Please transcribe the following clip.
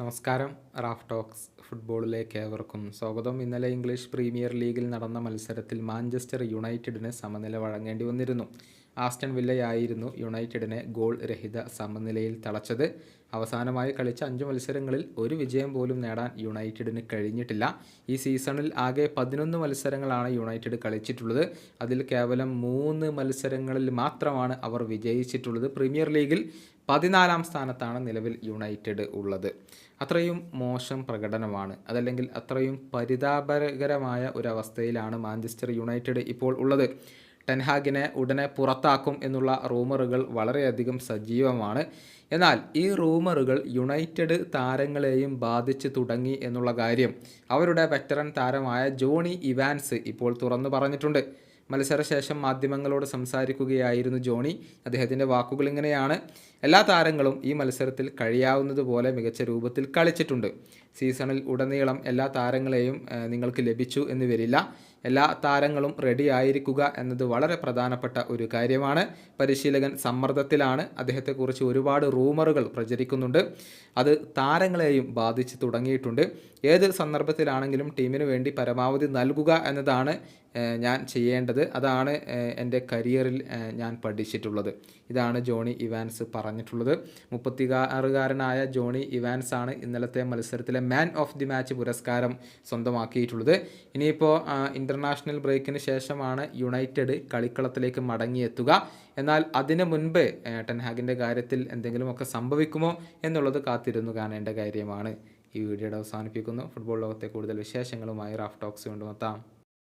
നമസ്കാരം. Raf talks ഫുട്ബോളിലേക്ക് ഏവർക്കും സ്വാഗതം. ഇന്നലെ ഇംഗ്ലീഷ് പ്രീമിയർ ലീഗിൽ നടന്ന മത്സരത്തിൽ മാഞ്ചസ്റ്റർ യുണൈറ്റഡിന് സമനില വഴങ്ങേണ്ടി വന്നിരുന്നു. ആസ്റ്റൺ വില്ലയായിരുന്നു യുണൈറ്റഡിനെ ഗോൾ രഹിത സമനിലയിൽ തളച്ചത്. അവസാനമായി കളിച്ച അഞ്ച് മത്സരങ്ങളിൽ ഒരു വിജയം പോലും നേടാൻ യുണൈറ്റഡിന് കഴിഞ്ഞിട്ടില്ല. ഈ സീസണിൽ ആകെ പതിനൊന്ന് മത്സരങ്ങളാണ് യുണൈറ്റഡ് കളിച്ചിട്ടുള്ളത്. അതിൽ കേവലം മൂന്ന് മത്സരങ്ങളിൽ മാത്രമാണ് അവർ വിജയിച്ചിട്ടുള്ളത്. പ്രീമിയർ ലീഗിൽ പതിനാലാം സ്ഥാനത്താണ് നിലവിൽ യുണൈറ്റഡ് ഉള്ളത്. അത്രയും മോശം പ്രകടനമാണ്. അതല്ലെങ്കിൽ അത്രയും പരിതാപകരമായ ഒരു അവസ്ഥയിലാണ് മാഞ്ചസ്റ്റർ യുണൈറ്റഡ് ഇപ്പോൾ ഉള്ളത്. ടെൻഹാഗിനെ ഉടനെ പുറത്താക്കും എന്നുള്ള റൂമറുകൾ വളരെയധികം സജീവമാണ്. എന്നാൽ ഈ റൂമറുകൾ യുണൈറ്റഡ് താരങ്ങളെയും ബാധിച്ചു തുടങ്ങി എന്നുള്ള കാര്യം അവരുടെ വെറ്ററൻ താരമായ ജോണി ഇവാൻസ് ഇപ്പോൾ തുറന്നു പറഞ്ഞിട്ടുണ്ട്. മത്സരശേഷം മാധ്യമങ്ങളോട് സംസാരിക്കുകയായിരുന്നു ജോണി. അദ്ദേഹത്തിന്റെ വാക്കുകൾ ഇങ്ങനെയാണ്. എല്ലാ താരങ്ങളും ഈ മത്സരത്തിൽ കഴിയാവുന്നതുപോലെ മികച്ച രൂപത്തിൽ കളിച്ചിട്ടുണ്ട്. സീസണിൽ ഉടനീളം എല്ലാ താരങ്ങളെയും നിങ്ങൾക്ക് ലഭിച്ചു എന്ന് വരില്ല. എല്ലാ താരങ്ങളും റെഡി ആയിരിക്കുക എന്നത് വളരെ പ്രധാനപ്പെട്ട ഒരു കാര്യമാണ്. പരിശീലകൻ സമ്മർദ്ദത്തിലാണ്. അദ്ദേഹത്തെക്കുറിച്ച് ഒരുപാട് റൂമറുകൾ പ്രചരിക്കുന്നുണ്ട്. അത് താരങ്ങളെയും ബാധിച്ച് തുടങ്ങിയിട്ടുണ്ട്. ഏത് സന്ദർഭത്തിലാണെങ്കിലും ടീമിന് വേണ്ടി പരമാവധി നൽകുക എന്നതാണ് ഞാൻ ചെയ്യേണ്ടത്. അതാണ് എന്റെ കരിയറിൽ ഞാൻ പഠിച്ചിട്ടുള്ളത്. ഇതാണ് ജോണി ഇവാൻസ് പറഞ്ഞിട്ടുള്ളത്. മുപ്പത്തി ആറുകാരനായ ജോണി ഇവാൻസ് ആണ് ഇന്നലത്തെ മത്സരത്തിലെ മാൻ ഓഫ് ദി മാച്ച് പുരസ്കാരം സ്വന്തമാക്കിയിട്ടുള്ളത്. ഇനിയിപ്പോൾ ഇന്റർനാഷണൽ ബ്രേക്കിന് ശേഷമാണ് യുണൈറ്റഡ് കളിക്കളത്തിലേക്ക് മടങ്ങിയെത്തുക. എന്നാൽ അതിന് മുൻപ് ടെൻഹാഗിന്റെ കാര്യത്തിൽ എന്തെങ്കിലുമൊക്കെ സംഭവിക്കുമോ എന്നുള്ളത് കാത്തിരുന്നു കാണേണ്ട കാര്യമാണ്. ഈ വീഡിയോയുടെ അവസാനിപ്പിക്കുന്നു. ഫുട്ബോൾ ലോകത്തെ കൂടുതൽ വിശേഷങ്ങളുമായി റാഫ് ടോക്സ് കൊണ്ടുമെത്താം.